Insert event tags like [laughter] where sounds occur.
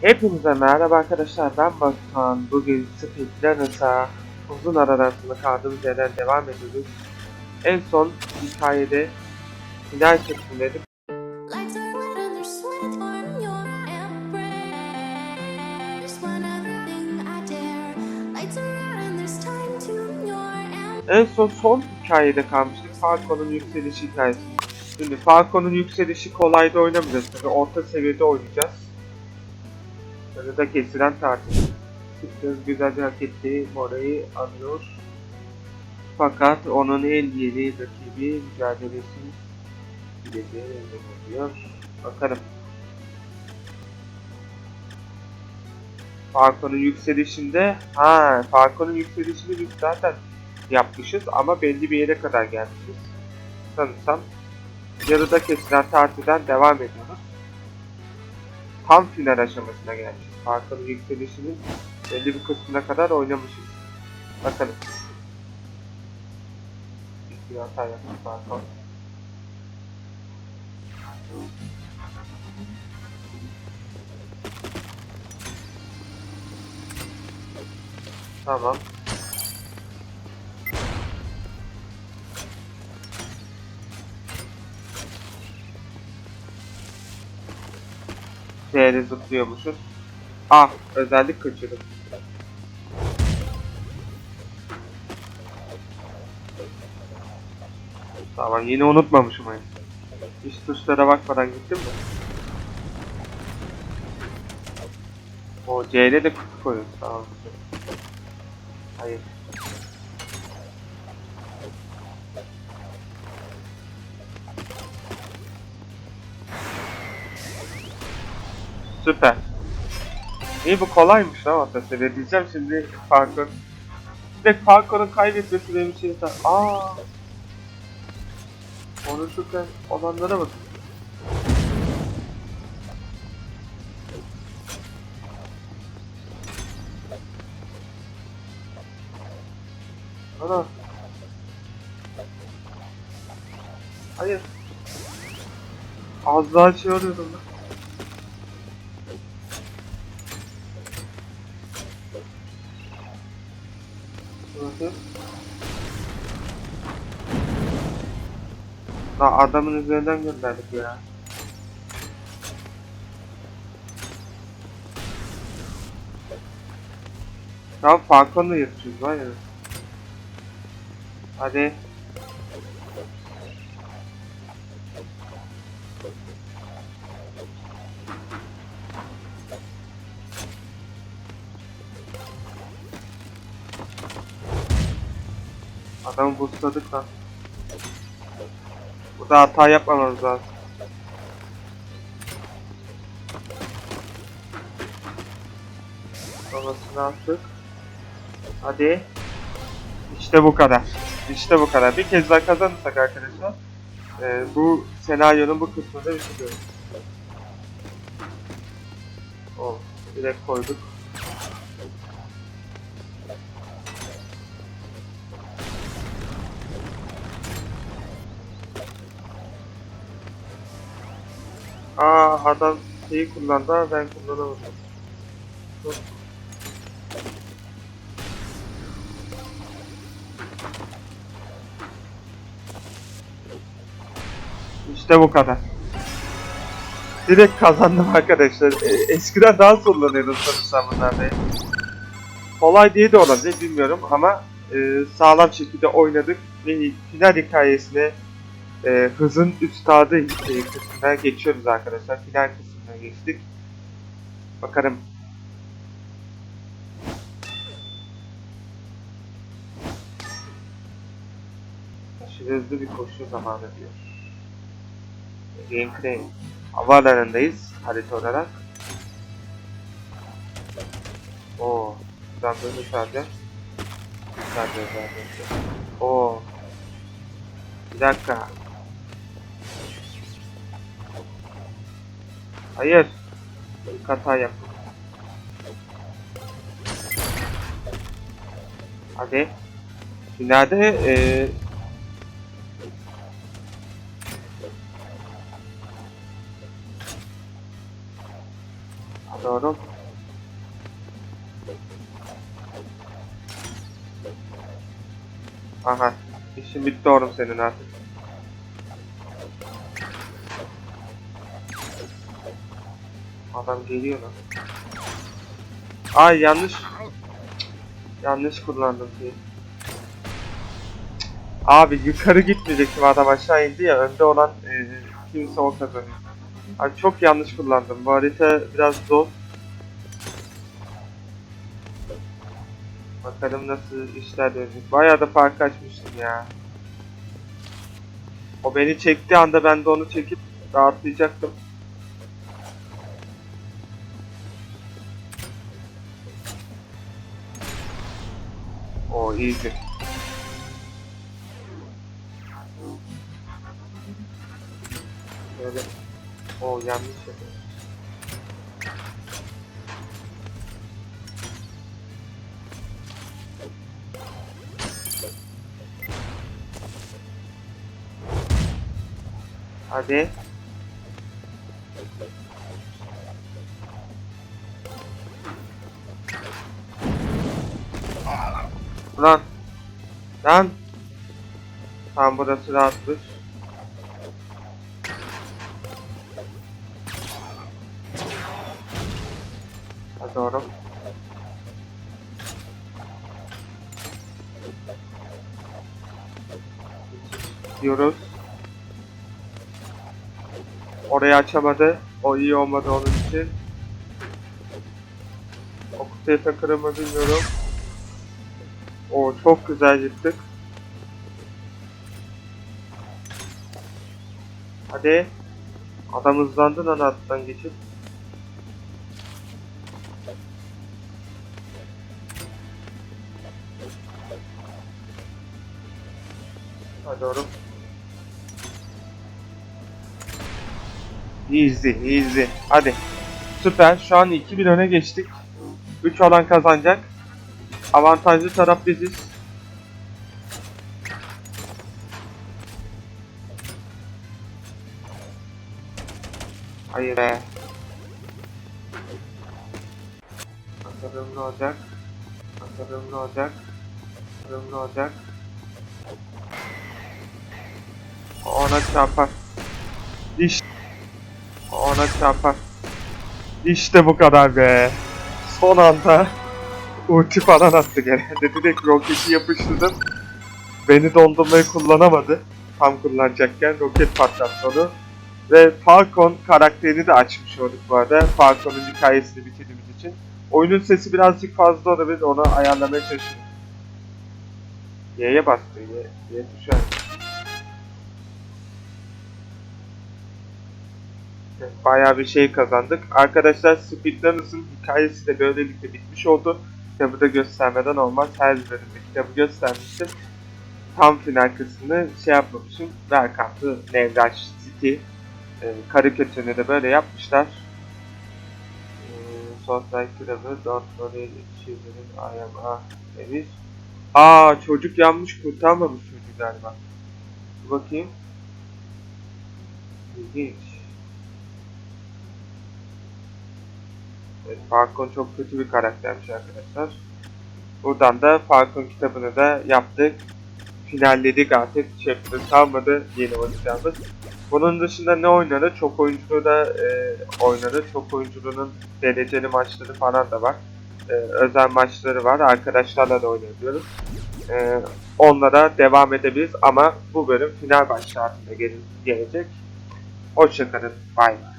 Hepinize merhaba arkadaşlar ben Batuhan. Bugün Speedrunners'a uzun aradan sonra kaldığımız yerden devam ediyoruz. En son hikayede final kısımdaydık. Lights are lit and there's sweat on your embrace. One other thing I dare. Lights are out and there's time to your embrace. En son son hikayede kalmıştık. Falco'nun yükselişi hikayesi. Şimdi Falco'nun yükselişi kolayda oynamayacağız tabii. Orta seviyede oynayacağız. Böyle da kesilen tartış. Çıktığınız güzel bir hak ettiği Mora'yı alıyor. Fakat onun en yeni rakibi mücadelesi gideceği oluyor. Bakalım. Falco'nun yükselişinde ha Falco'nun yükselişini biz zaten yapmışız ama belli bir yere kadar gelmişiz. Sanırsam yarıda kesilen tartıdan devam ediyoruz. Tam final aşamasına gelmişiz. Falcon'un yükselişinin belli bir kısmına kadar oynamışız. Bakalım. Bir hata yapmış Falcon. Tamam. Değeri zıplıyormuşuz. Ah özellik kaçırdım. Tamam yine unutmamışım aynı. Hiç tuşlara bakmadan gittim mi? O C'yle de kutu koyuyoruz tamam. Hayır. Süper. İyi bu kolaymış lan orta seviye diyeceğim şimdi Falcon. Direkt Falcon'un kaybetmesi benim için yeter. Aa. Konuşurken olanlara bak. Ana. Hayır. Az daha şey arıyordum lan. Nasıl? Lan adamın üzerinden gönderdik ya. Tamam Falcon'la yatıyoruz var ya. Hadi. Adamı boostladık lan. Burada hata yapmamamız lazım. Sonrasını attık. Hadi. İşte bu kadar. İşte bu kadar. Bir kez daha kazanırsak arkadaşlar e, bu senaryonun bu kısmını da bitiriyoruz. O direkt koyduk. Adam şeyi kullandı ama ben kullanamadım. Dur. İşte bu kadar. Direkt kazandım arkadaşlar. E, Eskiden daha zorlanıyordum sanırsam bunlarda. Kolay diye de olabilir bilmiyorum ama e, sağlam şekilde oynadık ve final hikayesine e, hızın üstadı e, kısmına geçiyoruz arkadaşlar. Final kısmına geçtik. Bakalım. Aşırı hızlı bir koşu zamanı diyor. Game Crane. Havaalanındayız harita olarak. Oo, buradan böyle sadece. Sadece sadece. Oo. Bir dakika. Hayır. İlk hata yaptım. Hadi. Finalde eee Hadi. Aha. İşin bitti oğlum senin artık. Adam geliyor lan. Ay yanlış. Yanlış kullandım ki. Abi yukarı gitmeyecektim adam aşağı indi ya önde olan e, kimse o kazanıyor. Abi çok yanlış kullandım. Bu harita biraz zor. Bakalım nasıl işler dönecek. Bayağı da fark açmıştım ya. O beni çektiği anda ben de onu çekip rahatlayacaktım. O iyiydi. Böyle. O yanlış yapıyor. Hadi. Lan. Lan. Tam burası rahatmış. Hadi oğlum. Diyoruz. Orayı açamadı. O iyi olmadı onun için. O kutuya takılır mı bilmiyorum. O çok güzel gittik. Hadi. Adam hızlandı lan alttan geçip. Hadi oğlum. Easy, easy. Hadi. Süper. Şu an 2-1 öne geçtik. 3 olan kazanacak. Avantajlı taraf biziz. Hayır be. Bakalım ne olacak. Bakalım ne olacak. Bakalım ne olacak. Ona çarpar. İşte. Ona çarpar. İşte bu kadar be. Son anda ulti falan attı gene. [laughs] Direkt roketi yapıştırdım. Beni dondurmayı kullanamadı. Tam kullanacakken roket patlattı onu. Ve Falcon karakterini de açmış olduk bu arada. Falcon'un hikayesini bitirdiğimiz için. Oyunun sesi birazcık fazla olabilir. Onu ayarlamaya çalışıyorum. Y'ye bastı. Y, Y tuşu. Bayağı bir şey kazandık. Arkadaşlar Speedrunners'ın hikayesi de böylelikle bitmiş oldu. Kitabı da göstermeden olmaz. Her bölümde kitabı göstermiştim. Tam final kısmını şey yapmamışım. Welcome to Nevraş City. E, karikatürünü de böyle yapmışlar. E, Sosyal kitabı Don't Worry Children I am a demiş. Aa çocuk yanmış kurtarmamış çocuk galiba. Dur bakayım. İlginç. Falcon çok kötü bir karaktermiş arkadaşlar. Buradan da Falcon kitabını da yaptık. Finalledik artık. Chapter kalmadı yeni oynayacağımız. Bunun dışında ne oynadı? Çok oyunculuğu da e, oynadı. Çok oyunculuğunun dereceli maçları falan da var. E, özel maçları var. Arkadaşlarla da oynayabiliyoruz. E, onlara devam edebiliriz ama bu bölüm final maçlarında gel- gelecek. Hoşçakalın. Bye.